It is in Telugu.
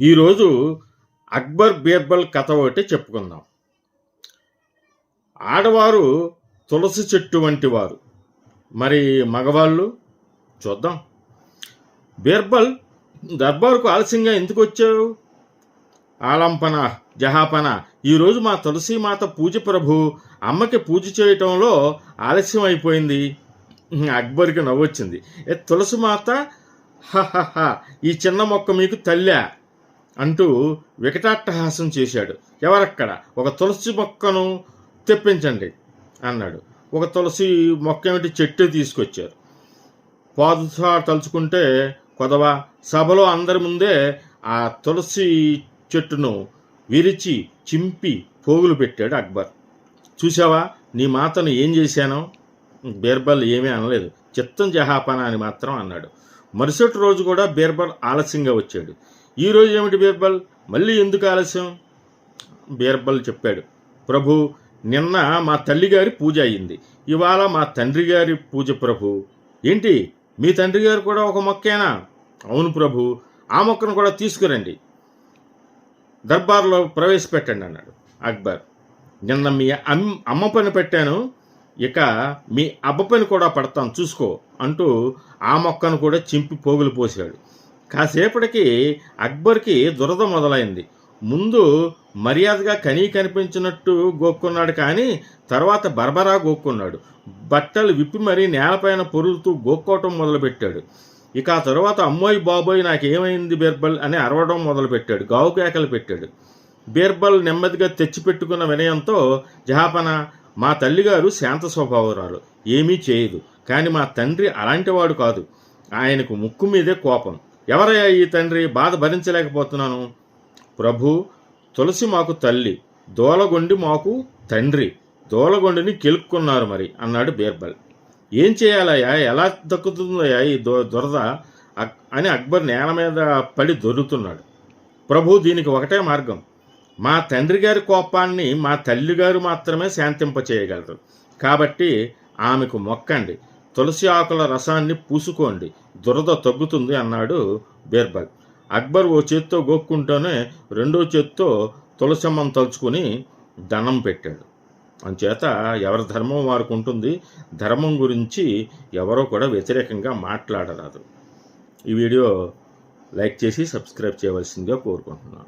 ఈరోజు అక్బర్ బీర్బల్ కథ ఒకటి చెప్పుకుందాం. ఆడవారు తులసి చెట్టు వంటి వారు. మరి మగవాళ్ళు? చూద్దాం. బీర్బల్ దర్బార్కు ఆలస్యంగా ఎందుకు వచ్చావు? ఆలంపన జహాపన ఈరోజు మా తులసి మాత పూజ ప్రభు అమ్మకి పూజ చేయటంలో ఆలస్యం అయిపోయింది. అక్బర్కి నవ్వొచ్చింది. ఏ తులసి మాత? ఈ చిన్న మొక్క మీకు తల్లా. అంటూ వికటాట్టహాసం చేశాడు. ఎవరక్కడ? ఒక తులసి మొక్కను తెప్పించండి అన్నాడు. ఒక తులసి మొక్క ఏమిటి చెట్టు తీసుకొచ్చారు. పాదుసా తలుచుకుంటే కొదవ సభలో అందరి ముందే ఆ తులసి చెట్టును విరిచి చింపి పోగులు పెట్టాడు అక్బర్. చూసావా నీ మాతను ఏం చేశానో? బీర్బల్ ఏమీ అనలేదు. చిత్తం జహాపన అని మాత్రం అన్నాడు. మరుసటి రోజు కూడా బీర్బల్ ఆలస్యంగా వచ్చాడు. ఈ రోజు ఏమిటి బీర్బల్? మళ్ళీ ఎందుకు ఆలస్యం? బీర్బల్ చెప్పాడు. ప్రభు నిన్న మా తల్లిగారి పూజ అయ్యింది. ఇవాళ మా తండ్రి గారి పూజ ప్రభు. ఏంటి? మీ తండ్రి గారు కూడా ఒక మొక్కేనా? అవును ప్రభు ఆ మొక్కను కూడా తీసుకురండి. దర్బార్లో ప్రవేశపెట్టండి అన్నాడు అక్బర్. నిన్న మీ అమ్ అమ్మ పని పెట్టాను. ఇక మీ అబ్బ పని కూడా పడతాను చూసుకో అంటూ ఆ మొక్కను కూడా చింపి పోగులు పోసాడు కాసేపటికి అక్బర్కి దురద మొదలైంది. ముందు మర్యాదగా కనీ కనిపించినట్టు గోక్కున్నాడు కానీ తర్వాత బర్బరా గోక్కున్నాడు. బట్టలు విప్పి మరీ నేలపైన పొరులుతూ గోక్కోవటం మొదలుపెట్టాడు. ఇక ఆ తర్వాత అమ్మోయ్ బాబోయ్ నాకేమైంది బీర్బల్ అని అరవడం మొదలుపెట్టాడు. గావు కేకలు పెట్టాడు. బీర్బల్ నెమ్మదిగా తెచ్చిపెట్టుకున్న వినయంతో జహాపన మా తల్లిగారు శాంత స్వభావరాలు. ఏమీ చేయదు. కానీ మా తండ్రి అలాంటివాడు కాదు. ఆయనకు ముక్కు మీదే కోపం. ఎవరయ్యా ఈ తండ్రి? బాధ భరించలేకపోతున్నాను. ప్రభు తులసి మాకు తల్లి దోలగొండి మాకు తండ్రి దోలగొండిని గెలుపుకున్నారు మరి అన్నాడు బీర్బల్. ఏం చేయాలయ్యా? ఎలా దక్కుతుందయ్యా ఈ దో దురద? అని అక్బర్ నేల మీద పడి దొరుకుతున్నాడు ప్రభు దీనికి ఒకటే మార్గం. మా తండ్రి గారి కోపాన్ని మా తల్లిగారు మాత్రమే శాంతింపచేయగలరు. కాబట్టి ఆమెకు మొక్కండి. తులసి ఆకుల రసాన్ని పూసుకోండి. దురద తగ్గుతుంది అన్నాడు బీర్బల్. అక్బర్ ఓ చేత్తో గోక్కుంటూనే రెండో చేత్తో తులసమ్మను తలుచుకుని దండం పెట్టాడు. అంచేత ఎవరి ధర్మం వారికి ఉంటుంది ధర్మం గురించి ఎవరో కూడా వ్యతిరేకంగా మాట్లాడరాదు. ఈ వీడియో లైక్ చేసి సబ్స్క్రైబ్ చేయవలసిందిగా కోరుకుంటున్నాను.